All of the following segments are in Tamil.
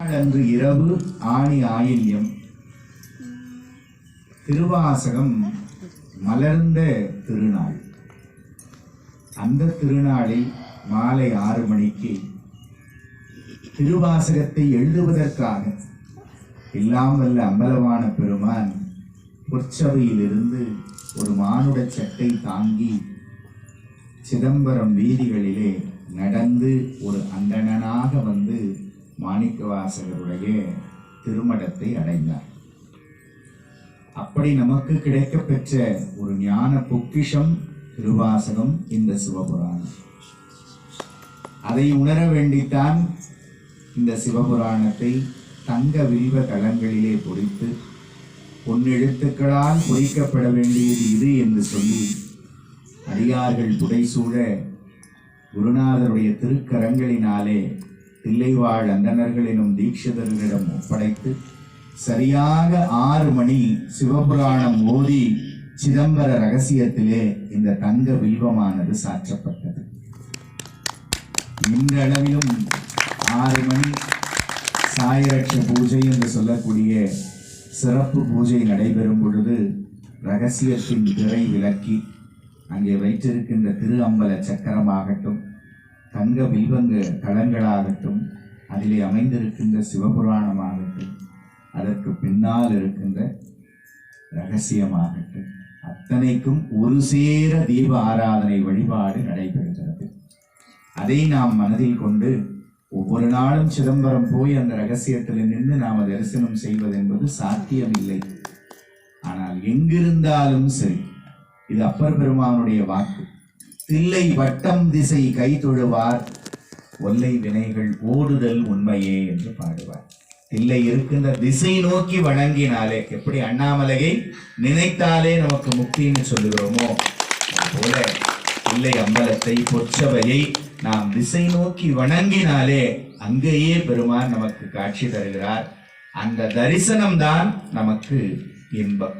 அன்று இரவு ஆணி ஆயில்யம். திருவாசகம் மலர்ந்த திருநாள். அந்த திருநாளில் மாலை ஆறு மணிக்கு திருவாசகத்தை எழுதுவதற்காக எல்லாம் வல்ல அம்பலவான பெருமான் பொற்சபையிலிருந்து ஒரு மானுட சட்டை தாங்கி சிதம்பரம் வீதிகளிலே நடந்து ஒரு அந்தணனாக வந்து மாணிக்கவாசகருடைய திருமடத்தை அடைந்தார். அப்படி நமக்கு கிடைக்கப் பெற்ற ஒரு ஞான பொக்கிஷம் திருவாசகம் இந்த சிவபுராணம். அதை உணர வேண்டித்தான் இந்த சிவபுராணத்தை தங்க வில்வ தளங்களிலே பொறித்து பொன்னெழுத்துக்களால் பொறிக்கப்பட வேண்டியது இது என்று சொல்லி அடியார்கள் புடைசூழ குருநாதருடைய திருக்கரங்களினாலே தில்லைவாழ் அந்தணர்களிலும் தீட்சிதர்களிடம் ஒப்படைத்து சரியாக ஆறு மணி சிவபுராணம் ஓதி சிதம்பர ரகசியத்திலே இந்த தங்க வில்வமானது சாற்றப்பட்டது. இன்றளவிலும் ஆறு மணி சாயரட்ச பூஜை என்று சொல்லக்கூடிய சிறப்பு பூஜை நடைபெறும் பொழுது ரகசியத்தின் திரை விலக்கி அங்கே வைத்திருக்கின்ற திரு அம்பல சக்கரமாகட்டும் தங்க வில்வங்க களங்களாகட்டும் அதிலே அமைந்திருக்கின்ற சிவபுராணமாகட்டும் அதற்கு பின்னால் இருக்கின்ற ரகசியமாகட்டும் அத்தனைக்கும் ஒரு சேர தீப ஆராதனை வழிபாடு நடைபெறுகிறது. அதை நாம் மனதில் கொண்டு ஒவ்வொரு நாளும் சிதம்பரம் போய் அந்த ரகசியத்தில் நின்று நாம் தரிசனம் செய்வது என்பது சாத்தியமில்லை. ஆனால் எங்கிருந்தாலும் சரி இது அப்பர் பெருமானுடைய வாக்கு. தில்லை வட்டம் திசை கை தொழுவார். ஒல்லை வினைகள் ஓடுதல் உண்மையே என்று பாடுவார். தில்லை இருக்கின்ற திசை நோக்கி வணங்கினாலே எப்படி அண்ணாமலையை நினைத்தாலே நமக்கு முக்தின்னு சொல்லுகிறோமோ போல தில்லை அம்பலத்தை பொற்சவையை நாம் திசை நோக்கி வணங்கினாலே அங்கேயே பெருமான் நமக்கு காட்சி தருகிறார். அந்த தரிசனம் தான் நமக்கு இன்பம்.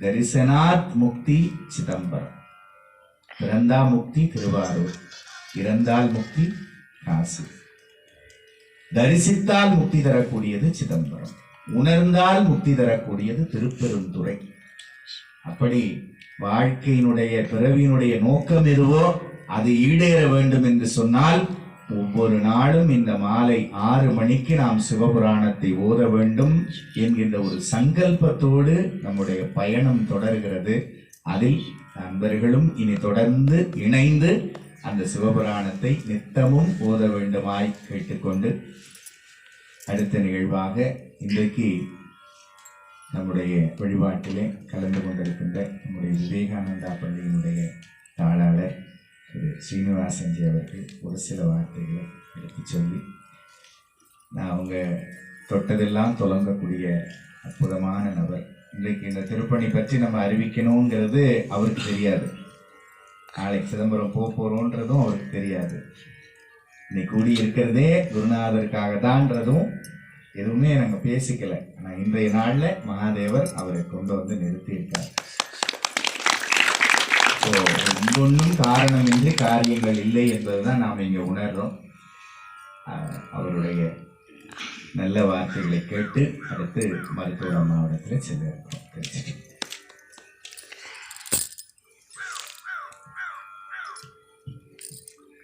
தரிசனாத் முக்தி சிதம்பரம். பிறந்தா முக்தி திருவாரூர். இறந்தால் முக்தி காசி. தரிசித்தால் முக்தி தரக்கூடியது சிதம்பரம். உணர்ந்தால் முக்தி தரக்கூடியது திருப்பெருந்துறை. அப்படி வாழ்க்கையினுடைய பிறவியினுடைய நோக்கம் எதுவோ அது ஈடேற வேண்டும் என்று சொன்னால் ஒவ்வொரு நாளும் இந்த மாலை ஆறு மணிக்கு நாம் சிவபுராணத்தை ஓத வேண்டும் என்கின்ற ஒரு சங்கல்பத்தோடு நம்முடைய பயணம் தொடர்கிறது. அதில் நண்பர்களும் இனி தொடர்ந்து இணைந்து அந்த சிவபுராணத்தை நித்தமும் ஓத வேண்டுமாய் கேட்டுக்கொண்டு அடுத்த நிகழ்வாக இன்றைக்கு நம்முடைய வழிபாட்டிலே கலந்து கொண்டிருக்கின்ற நம்முடைய விவேகானந்தா பள்ளியினுடைய தாளாளர் திரு ஸ்ரீனிவாசன்ஜி அவர்கள் ஒரு சில வார்த்தைகளை எடுத்து சொல்லி நான் அவங்க தொட்டதெல்லாம் தொடங்கக்கூடிய அற்புதமான நபர். இன்றைக்கு இந்த திருப்பணி பற்றி நம்ம அறிவிக்கணுங்கிறது அவருக்கு தெரியாது. நாளைக்கு சிதம்பரம் போக போகிறோன்றதும் அவருக்கு தெரியாது. இன்னைக்கு கூடி இருக்கிறதே குருநாதருக்காக தான்றதும் எதுவுமே நாங்கள் பேசிக்கல. ஆனால் இன்றைய நாளில் மகாதேவர் அவரை கொண்டு வந்து நிறுத்தியிருக்கார். ஸோ ஒன்றும் காரணமின்றி காரியங்கள் இல்லை என்பதுதான் நாம் இங்கே உணர்றோம். அவருடைய நல்ல வார்த்தைகளை கேட்டு அடுத்து மருத்துவர் அம்மாவிடத்தில் செல்ல இருக்கோம்